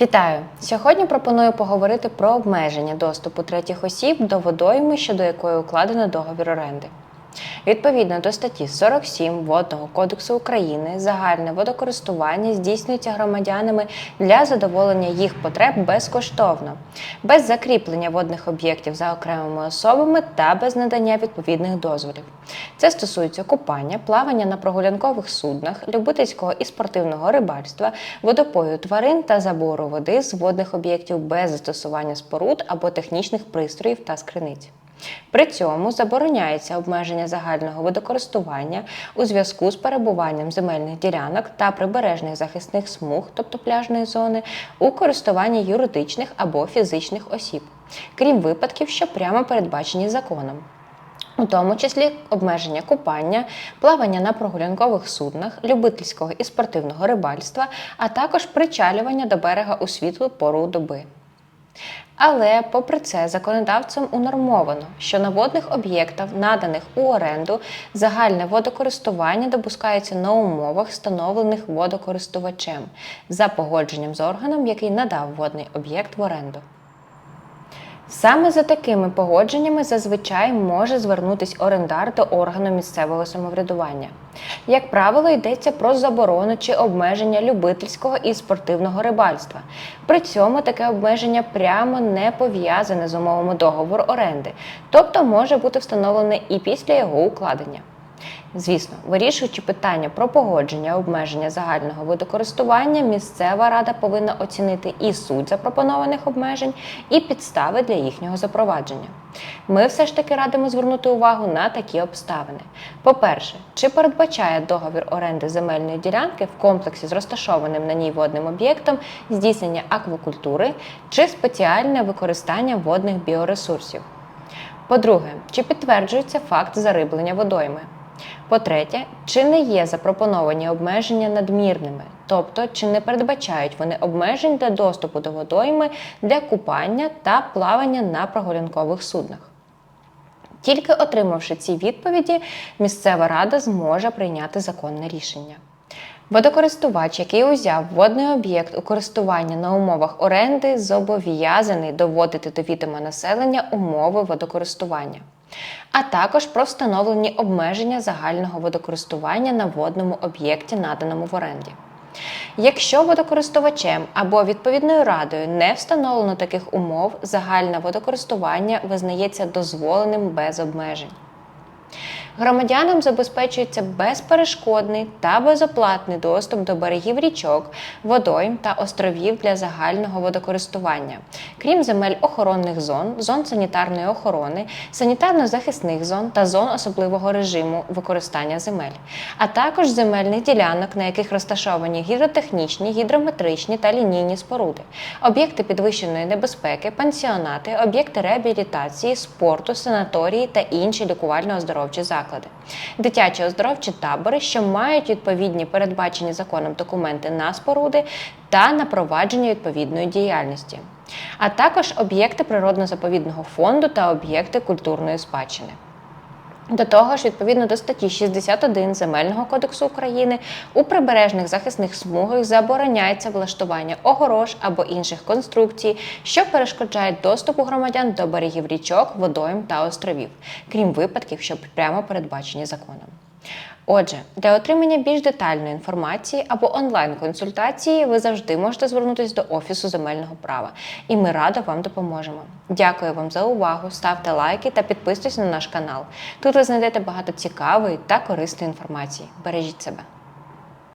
Вітаю! Сьогодні пропоную поговорити про обмеження доступу третіх осіб до водойми, щодо якої укладено договір оренди. Відповідно до статті 47 Водного кодексу України загальне водокористування здійснюється громадянами для задоволення їх потреб безкоштовно, без закріплення водних об'єктів за окремими особами та без надання відповідних дозволів. Це стосується купання, плавання на прогулянкових суднах, любительського і спортивного рибальства, водопою тварин та забору води з водних об'єктів без застосування споруд або технічних пристроїв та скриниць. При цьому забороняється обмеження загального водокористування у зв'язку з перебуванням земельних ділянок та прибережних захисних смуг, тобто пляжної зони, у користуванні юридичних або фізичних осіб, крім випадків, що прямо передбачені законом. У тому числі обмеження купання, плавання на прогулянкових суднах, любительського і спортивного рибальства, а також причалювання до берега у світлу пору доби. Але, попри це, законодавцем унормовано, що на водних об'єктах, наданих у оренду, загальне водокористування допускається на умовах, встановлених водокористувачем, за погодженням з органом, який надав водний об'єкт в оренду. Саме за такими погодженнями зазвичай може звернутись орендар до органу місцевого самоврядування. Як правило, йдеться про заборону чи обмеження любительського і спортивного рибальства. При цьому таке обмеження прямо не пов'язане з умовами договору оренди, тобто може бути встановлене і після його укладення. Звісно, вирішуючи питання про погодження обмеження загального водокористування, місцева рада повинна оцінити і суть запропонованих обмежень, і підстави для їхнього запровадження. Ми все ж таки радимо звернути увагу на такі обставини. По-перше, чи передбачає договір оренди земельної ділянки в комплексі з розташованим на ній водним об'єктом здійснення аквакультури чи спеціальне використання водних біоресурсів. По-друге, чи підтверджується факт зариблення водойми? По-третє, чи не є запропоновані обмеження надмірними, тобто чи не передбачають вони обмежень для доступу до водойми для купання та плавання на прогулянкових суднах? Тільки отримавши ці відповіді, місцева рада зможе прийняти законне рішення. Водокористувач, який узяв водний об'єкт у користування на умовах оренди, зобов'язаний доводити до відома населення умови водокористування, а також про встановлені обмеження загального водокористування на водному об'єкті, наданому в оренді. Якщо водокористувачем або відповідною радою не встановлено таких умов, загальне водокористування визнається дозволеним без обмежень. Громадянам забезпечується безперешкодний та безоплатний доступ до берегів річок, водойм та островів для загального водокористування, крім земель охоронних зон, зон санітарної охорони, санітарно-захисних зон та зон особливого режиму використання земель, а також земельних ділянок, на яких розташовані гідротехнічні, гідрометричні та лінійні споруди, об'єкти підвищеної небезпеки, пансіонати, об'єкти реабілітації, спорту, санаторії та інші лікувально-оздоровчі заклади заклади, дитячі оздоровчі табори, що мають відповідні передбачені законом документи на споруди та на провадження відповідної діяльності, а також об'єкти природно-заповідного фонду та об'єкти культурної спадщини. До того ж, відповідно до статті 61 Земельного кодексу України у прибережних захисних смугах забороняється влаштування огорож або інших конструкцій, що перешкоджають доступу громадян до берегів річок, водойм та островів, крім випадків, що прямо передбачені законом. Отже, для отримання більш детальної інформації або онлайн-консультації ви завжди можете звернутися до Офісу земельного права, і ми радо вам допоможемо. Дякую вам за увагу, ставте лайки та підписуйтесь на наш канал. Тут ви знайдете багато цікавої та корисної інформації. Бережіть себе!